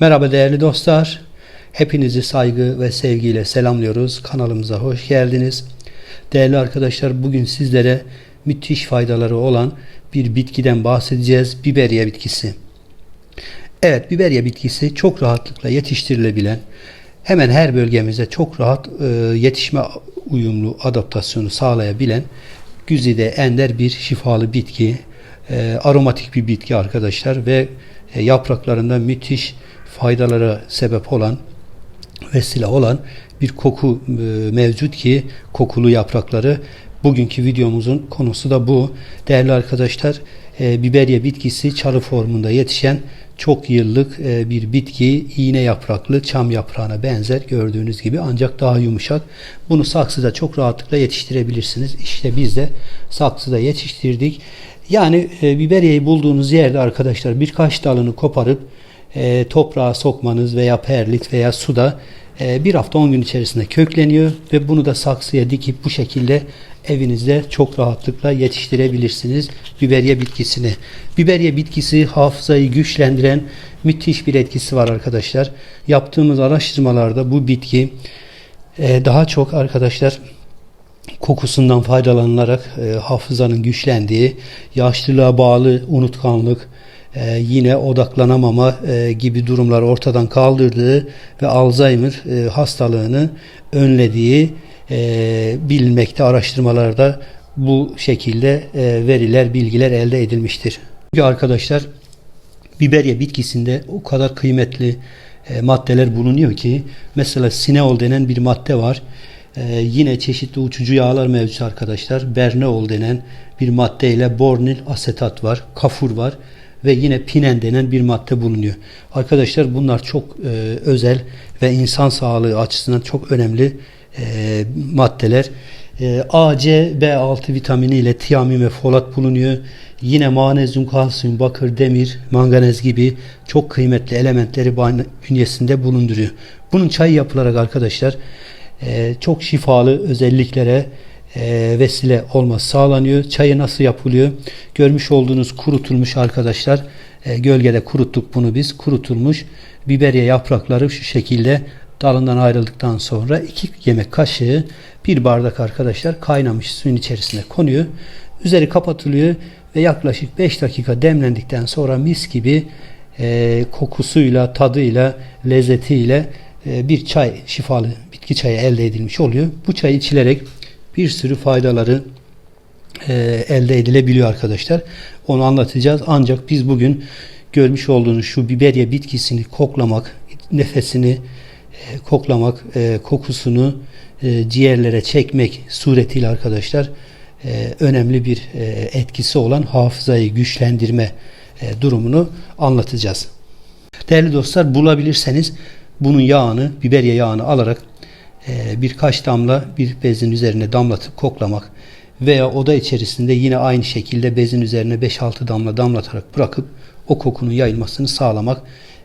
Merhaba değerli dostlar. Hepinizi saygı ve sevgiyle selamlıyoruz. Kanalımıza hoş geldiniz. Değerli arkadaşlar bugün sizlere müthiş faydaları olan bir bitkiden bahsedeceğiz. Biberiye bitkisi. Evet biberiye bitkisi çok rahatlıkla yetiştirilebilen hemen her bölgemize çok rahat e, yetişme uyumlu adaptasyonu sağlayabilen güzide ender bir şifalı bitki. E, aromatik bir bitki arkadaşlar ve e, yapraklarında müthiş faydalara sebep olan vesile olan bir koku e, mevcut ki kokulu yaprakları bugünkü videomuzun konusu da bu. Değerli arkadaşlar e, biberiye bitkisi çalı formunda yetişen çok yıllık e, bir bitki iğne yapraklı çam yaprağına benzer gördüğünüz gibi ancak daha yumuşak. Bunu saksıda çok rahatlıkla yetiştirebilirsiniz. İşte biz de saksıda yetiştirdik. Yani e, biberiyeyi bulduğunuz yerde arkadaşlar birkaç dalını koparıp e, toprağa sokmanız veya perlit veya suda e, bir hafta 10 gün içerisinde kökleniyor ve bunu da saksıya dikip bu şekilde evinizde çok rahatlıkla yetiştirebilirsiniz biberiye bitkisini. Biberiye bitkisi hafızayı güçlendiren müthiş bir etkisi var arkadaşlar. Yaptığımız araştırmalarda bu bitki e, daha çok arkadaşlar kokusundan faydalanılarak e, hafızanın güçlendiği, yaşlılığa bağlı unutkanlık, e, yine odaklanamama e, gibi durumlar ortadan kaldırdığı ve Alzheimer e, hastalığını önlediği e, bilinmekte araştırmalarda bu şekilde e, veriler, bilgiler elde edilmiştir. Çünkü arkadaşlar biberiye bitkisinde o kadar kıymetli maddeler bulunuyor ki mesela sineol denen bir madde var. E, yine çeşitli uçucu yağlar mevcut arkadaşlar. Berneol denen bir madde ile bornil asetat var, kafur var ve yine pinen denen bir madde bulunuyor. Arkadaşlar bunlar çok e, özel ve insan sağlığı açısından çok önemli e, maddeler. E, A, C, B6 vitamini ile tiamin ve folat bulunuyor. Yine manezyum, kalsiyum, bakır, demir, manganez gibi çok kıymetli elementleri bünyesinde bulunduruyor. Bunun çayı yapılarak arkadaşlar e, çok şifalı özelliklere e, vesile olması sağlanıyor. Çayı nasıl yapılıyor? Görmüş olduğunuz kurutulmuş arkadaşlar. E, gölgede kuruttuk bunu biz. Kurutulmuş biberiye yaprakları şu şekilde dalından ayrıldıktan sonra iki yemek kaşığı bir bardak arkadaşlar kaynamış suyun içerisine konuyor. Üzeri kapatılıyor ve yaklaşık 5 dakika demlendikten sonra mis gibi e, kokusuyla, tadıyla, lezzetiyle e, bir çay, şifalı bitki çayı elde edilmiş oluyor. Bu çay içilerek bir sürü faydaları e, elde edilebiliyor arkadaşlar. Onu anlatacağız. Ancak biz bugün görmüş olduğunuz şu biberiye bitkisini koklamak, nefesini e, koklamak, e, kokusunu e, ciğerlere çekmek suretiyle arkadaşlar e, önemli bir e, etkisi olan hafızayı güçlendirme e, durumunu anlatacağız. Değerli dostlar bulabilirseniz bunun yağını, biberiye yağını alarak e, birkaç damla bir bezin üzerine damlatıp koklamak veya oda içerisinde yine aynı şekilde bezin üzerine 5-6 damla damlatarak bırakıp o kokunun yayılmasını sağlamak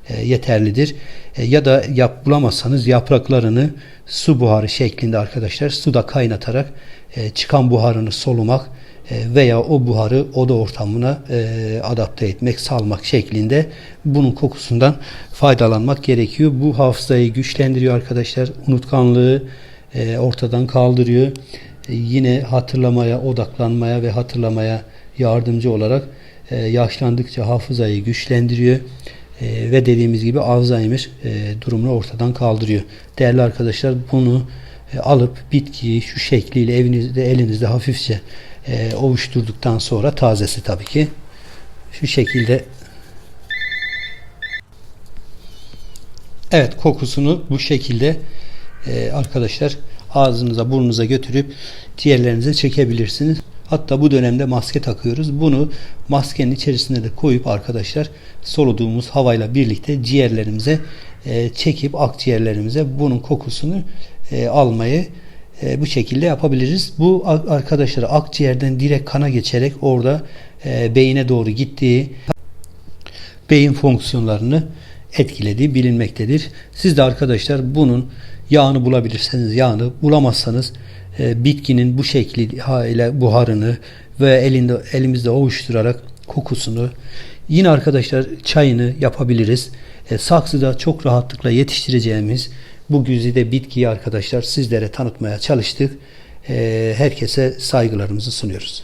e, yeterlidir. E, ya da yap bulamazsanız yapraklarını su buharı şeklinde arkadaşlar suda kaynatarak çıkan buharını solumak veya o buharı oda ortamına adapte etmek, salmak şeklinde bunun kokusundan faydalanmak gerekiyor. Bu hafızayı güçlendiriyor arkadaşlar. Unutkanlığı ortadan kaldırıyor. Yine hatırlamaya, odaklanmaya ve hatırlamaya yardımcı olarak yaşlandıkça hafızayı güçlendiriyor. Ve dediğimiz gibi Alzheimer durumunu ortadan kaldırıyor. Değerli arkadaşlar bunu alıp bitkiyi şu şekliyle evinizde elinizde hafifçe e, ovuşturduktan sonra tazesi tabii ki şu şekilde Evet kokusunu bu şekilde e, arkadaşlar ağzınıza burnunuza götürüp ciğerlerinize çekebilirsiniz. Hatta bu dönemde maske takıyoruz. Bunu maskenin içerisine de koyup arkadaşlar soluduğumuz havayla birlikte ciğerlerimize e, çekip akciğerlerimize bunun kokusunu e, almayı e, bu şekilde yapabiliriz. Bu arkadaşlar akciğerden direkt kana geçerek orada e, beyine doğru gittiği beyin fonksiyonlarını etkilediği bilinmektedir. Siz de arkadaşlar bunun yağını bulabilirseniz yağını bulamazsanız e, bitkinin bu şekli ile buharını ve elinde elimizde ovuşturarak kokusunu Yine arkadaşlar çayını yapabiliriz. E, saksıda çok rahatlıkla yetiştireceğimiz bu güzide bitkiyi arkadaşlar sizlere tanıtmaya çalıştık. E, herkese saygılarımızı sunuyoruz.